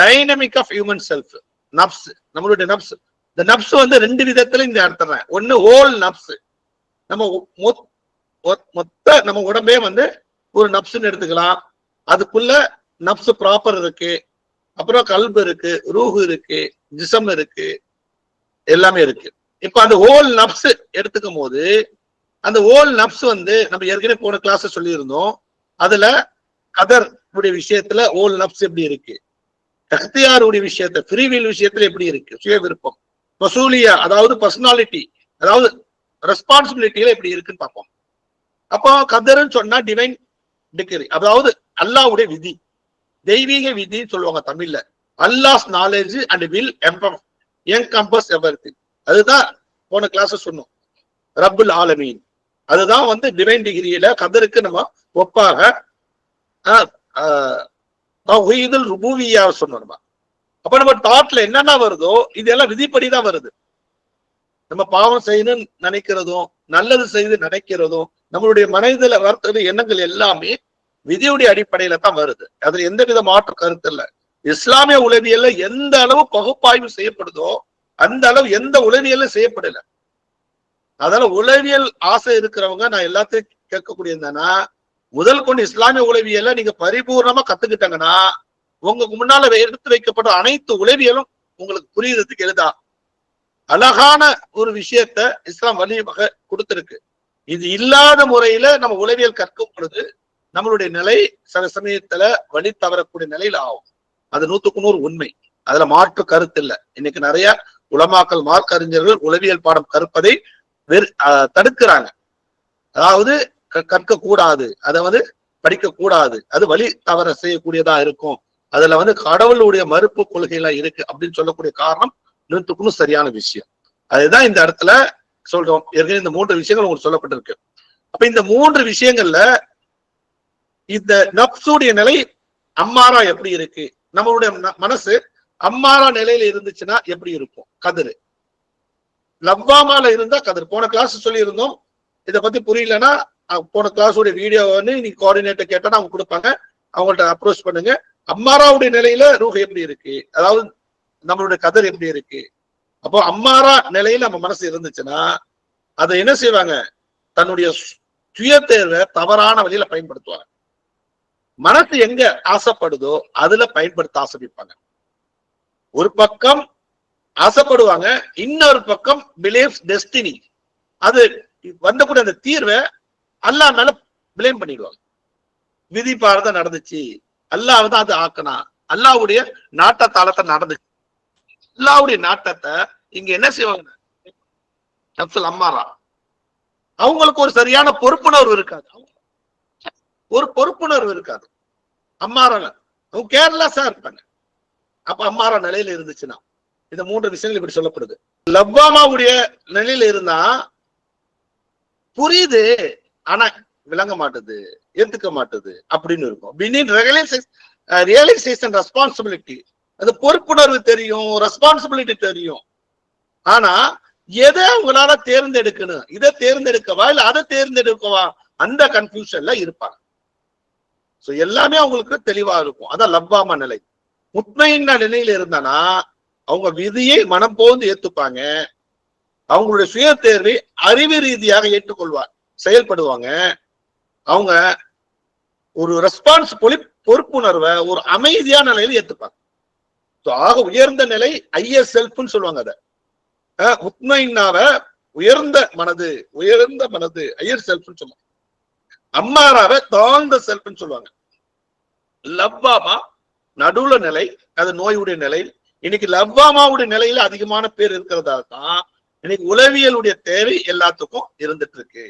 Dynamic of human self நப்ஸ் நம்மளுடைய நப்ஸ் இந்த நப்ஸ் வந்து ரெண்டு விதத்துல இந்த இடத்துல ஒன்னு ஹோல் நப்ஸ் நம்ம மொத்- மொத்- மொத்த நம்ம உடம்பே வந்து ஒரு நப்ஸ்ன்னு எடுத்துக்கலாம். அதுக்குள்ள நப்ஸ் ப்ராப்பர் இருக்கு. அப்புறம் கல்பு இருக்கு ரூஹு இருக்கு ஜிசம் இருக்கு எல்லாமே இருக்கு. இப்ப அந்த ஹோல் நப்ஸ் எடுத்துக்கும் போது அந்த ஹோல் நப்ஸ் வந்து நம்ம ஏற்கனவே போன கிளாஸ் சொல்லியிருந்தோம். அதுல கதர் விஷயத்துல ஹோல் நப்ஸ் எப்படி இருக்கு? தக்தியாருடைய விஷயத்த ஃப்ரீவில் விஷயத்துல எப்படி இருக்கு? சுய விருப்பம் மசூலியா அதாவது பர்சனாலிட்டி அதாவது ரெஸ்பான்சிபிலிட்டியில எப்படி இருக்குன்னு பார்ப்போம். அப்போ கதர்ன்னு சொன்னா டிவைன் டிகிரி அதாவது அல்லாஹ்வுடைய விதி. தெய்வீக விதின்னு சொல்லுவாங்க தமிழ்ல. அல்லாஹ் நாலேஜ் அண்ட் வில் எம்பம் என்கம்பஸ் எவர்த்தி அதுதான் போன கிளாஸ் சொன்னோம். ரப்புல் ஆலமீன். அதுதான் வந்து டிவைன் டிகிரியில கதருக்கு நம்ம ஒப்பாக தௌஹீதுல் ருபூவியா சொன்னோம் அப்ப நம்ம தாட்ல என்னென்ன வருதோ இதெல்லாம் விதிப்படி தான் வருது. நம்ம பாவம் செய்யணும்னு நினைக்கிறதும் நல்லது செய்து நினைக்கிறதும் நம்மளுடைய மனதில வர்த்தது எண்ணங்கள் எல்லாமே விதியுடைய அடிப்படையில தான் வருது. அதுல எந்த வித மாற்று கருத்து இல்லை. இஸ்லாமிய உளவியல்ல எந்த அளவு பகுப்பாய்வு செய்யப்படுதோ அந்த அளவு எந்த உளவியலும் செய்யப்படல. அதனால உளவியல் ஆசை இருக்கிறவங்க நான் எல்லாத்தையும் கேட்கக்கூடிய என்னன்னா முதல் கொண்டு இஸ்லாமிய உளவியலை நீங்க பரிபூர்ணமா கத்துக்கிட்டாங்கன்னா உங்களுக்கு முன்னால எடுத்து வைக்கப்பட்ட அனைத்து உளவியலும் உங்களுக்கு புரியுறதுக்கு எளிதா? அழகான ஒரு விஷயத்த இஸ்லாம் வலியமாக கொடுத்திருக்கு. இது இல்லாத முறையில நம்ம உளவியல் கற்கும் பொழுது நம்மளுடைய நிலை சில சமயத்துல வழி தவறக்கூடிய நிலையில ஆகும். அது நூத்துக்கு நூறு உண்மை. அதுல மாற்று கருத்து இல்ல. இன்னைக்கு நிறைய உலமாக்கல் மார்க் அறிஞர்கள் உளவியல் பாடம் கற்பதை வெறு தடுக்கிறாங்க. அதாவது கற்க கூடாது அதை வந்து படிக்க கூடாது அது வழி தவற செய்யக்கூடியதா இருக்கும். அதுல வந்து கடவுளுடைய மறுப்பு கொள்கைலாம் இருக்கு அப்படின்னு சொல்லக்கூடிய காரணம் நூத்துக்குன்னு சரியான விஷயம். அதுதான் இந்த இடத்துல சொல்றோம். ஏற்கனவே இந்த மூன்று விஷயங்கள் உங்களுக்கு சொல்லப்பட்டிருக்கு. அப்ப இந்த மூன்று விஷயங்கள்ல இந்த நப்சுடைய நிலை அம்மாரா எப்படி இருக்கு? நம்மளுடைய மனசு அம்மாரா நிலையில இருந்துச்சுன்னா எப்படி இருக்கும்? கதிர். லவ்வாமால இருந்தா கதிர். போன கிளாஸ் சொல்லி இருந்தோம் இதை பத்தி புரியலன்னா போன கிளாஸோட வீடியோ வந்து நீங்க கோஆர்டினேட்டர் கேட்டா அவங்க கொடுப்பாங்க. அவங்கள்ட்ட அப்ரோச் பண்ணுங்க. அம்மாராவுடைய நிலையில ரூஹ் எப்படி இருக்கு? அதாவது நம்மளுடைய கதர் எப்படி இருக்கு? அப்போ அம்மாரா நிலையில நம்ம மனசு இருந்துச்சுன்னா அதை என்ன செய்வாங்க? தன்னுடைய சு- சுய தேர்வை தவறான வழியில பயன்படுத்துவாங்க. மனசு எங்க ஆசைப்படுதோ அதுல பயன்படுத்த ஆசைப்பாங்க ஒரு பக்கம் ஆசைப்படுவாங்க இன்னொரு பக்கம் பிலீஃப் டெஸ்டினி அது வந்தக்கூடிய அந்த தீர்வை அல்லாஹ் மேல பிளேம் பண்ணிடுவாங்க. விதி பாரத நடந்துச்சு. அல்லாஹ் தான் அது ஆக்கனா அல்லாஹ்வுடைய தாளத்தை நடந்துச்சு. அல்லாவுடைய நாட்டத்தை இங்க என்ன செய்வாங்க நப்சல் அம்மாரா அவங்களுக்கு ஒரு சரியான பொறுப்புணர்வு இருக்காது. ஒரு பொறுப்புணர்வு இருக்காது. அம்மாரா அவங்க கேர்லெஸ்ஸா இருப்பாங்க. அப்ப அம்மாரா நிலையில இருந்துச்சுன்னா இந்த மூன்று விஷயங்கள் இப்படி சொல்லப்படுது. லவ்வாமாவுடைய நிலையில இருந்தா புரியுது ஆனா விளங்க மாட்டுது ஏத்துக்க மாட்டுது அப்படின்னு இருக்கும். பினின் ரியலைசேஷன் ரெஸ்பான்சிபிலிட்டி அது பொறுப்புணர்வு தெரியும் ரெஸ்பான்சிபிலிட்டி தெரியும். ஆனா எதை உங்களால தேர்ந்தெடுக்கணும்? இதை தேர்ந்தெடுக்கவா? இல்ல அதை தேர்ந்தெடுக்கவா? அந்த கன்ஃபியூஷன்ல இருப்பாங்க. சோ எல்லாமே அவங்களுக்கு தெளிவா இருக்கும். அதான் லவ்வாம நிலை. முத்மையின நிலையில இருந்தானா அவங்க விதியை மனம் போந்து ஏத்துப்பாங்க. அவங்களுடைய சுய தேர்வை அறிவு ரீதியாக ஏற்றுக்கொள்வார். செயல்படுவாங்க. அவங்க ஒரு ரெஸ்பான்ஸ் பொறுப்புணர்வை ஒரு அமைதியான நிலையில ஏத்துப்பாங்க. ஆக உயர்ந்த நிலை ஐயர் செல்ஃப்னு சொல்லுவாங்க அதை. முத்மைனாவ உயர்ந்த மனது உயர்ந்த மனது ஐயர் செல்ஃப்னு சொல்லுவாங்க. அம்மாராவ தாழ்ந்த செல்ஃப்னு சொல்லுவாங்க. லவ்வாமா? நடுவுல நிலை அது நோயுடைய நிலை. இன்னைக்கு லவ்வாமாவுடைய நிலையில அதிகமான பேர் இருக்கிறதா தான் இன்னைக்கு உளவியலுடைய தேவை எல்லாத்துக்கும் இருந்துட்டு இருக்கு.